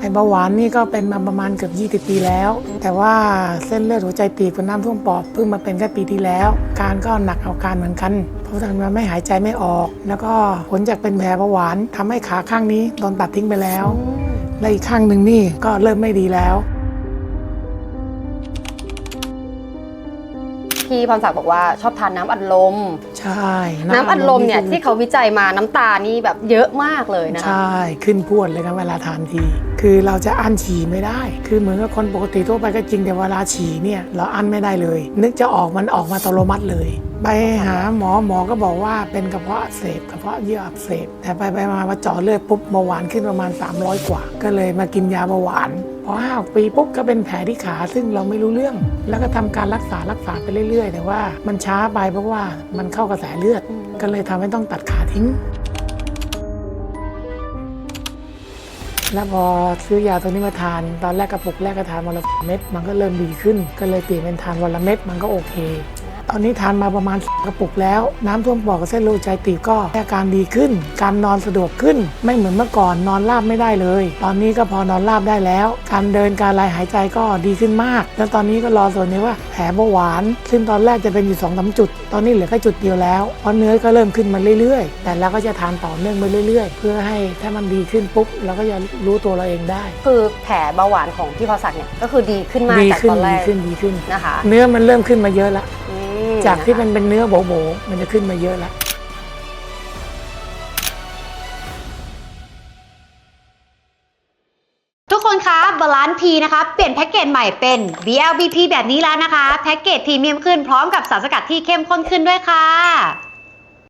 ไอเบาหวานนี่ก็เป็นมาประมาณเกือบ20 ปีแล้ว แต่ว่าเส้นเลือดหัวใจตีบกับน้ำท่วมปอดเพิ่งมาเป็นแค่ปีที่แล้ว การก็หนักเอาการเหมือนกัน เพราะทำมาไม่หายใจไม่ออก แล้วก็ผลจากเป็นแผลเบาหวานทำให้ขาข้างนี้โดนตัดทิ้งไปแล้ว และอีกข้างหนึ่งนี่ก็เริ่มไม่ดีแล้ว พี่พรศักดิ์บอกว่าชอบทานน้ำอัดลม ใช่น้ำอัดลมเนี่ยคือที่เขาวิจัยมาน้ำตานี่แบบเยอะมากเลยนะคะใช่ขึ้นพรวดเลยครับเวลาทานที คือเราจะอั้นฉี่ไม่ได้ คือเหมือนกับคนปกติทั่วไปก็จริงแต่เวลาฉี่เนี่ยเราอั้นไม่ได้เลย นึกจะออกมันออกมาอัตโนมัติเลย ไปหาหมอหมอก็บอกว่าเป็นกระเพาะอักเสบกระเพาะเยื่ออักเสบ แต่ไปไปมามาเจาะเลือดปุ๊บเบาหวานขึ้นประมาณ 300 กว่า ก็เลยมากินยาเบาหวานพอห้าปีปุ๊บก็เป็นแผลที่ขาซึ่งเราไม่รู้เรื่อง แล้วก็ทำการรักษารักษาไปเรื่อย ๆ แต่ว่ามันช้าไปเพราะว่ามันเข้ากระแสเลือดอก็เลยทำให้ต้องตัดขาทิ้ง แล้วพอซื้อยาตัวนี้มาทาน ตอนแรกกระปุกแรกก็ทานวันละเม็ดมันก็เริ่มดีขึ้น ก็เลยเปลี่ยนเป็นทานวันละเม็ดมันก็โอเค ตอนนี้ทานมาประมาณกระปุกแล้ว น้ำท่วมปอดกับเส้นโลหิตใจตีบก็อาการดีขึ้น การนอนสะดวกขึ้น ไม่เหมือนเมื่อก่อนนอนราบไม่ได้เลย ตอนนี้ก็พอนอนราบได้แล้ว การเดินการลายหายใจก็ดีขึ้นมาก แล้วตอนนี้ก็รอส่วนนี้ว่าแผลเบาหวาน ซึ่งตอนแรกจะเป็นอยู่สองสามจุด ตอนนี้เหลือแค่จุดเดียวแล้วเพราะเนื้อก็เริ่มขึ้นมาเรื่อยๆ แต่เราก็จะทานต่อเนื่องไปเรื่อย ๆ เพื่อให้ถ้ามันดีขึ้นปุ๊บเราก็จะรู้ตัวเราเองได้ คือแผลเบาหวานของพี่พรศักดิ์เนี่ยก็คือดีขึ้นมากดีจากขึ้นตอนแรดีกขึ้นดีขึ้นนะคะ เนื้อมันเริ่มขึ้นมาเยอะแล้ว อืมจากที่มันนะคะเป็นเนื้อโบ๋ๆมันจะขึ้นมาเยอะแล้วทุกคนคะบาลานซ์พีนะคะ เปลี่ยนแพ็กเกจใหม่เป็น BLBP แบบนี้แล้วนะคะ แพ็กเกจพรีเมียมขึ้นพร้อมกับสารสกัดที่เข้มข้นขึ้นด้วยค่ะ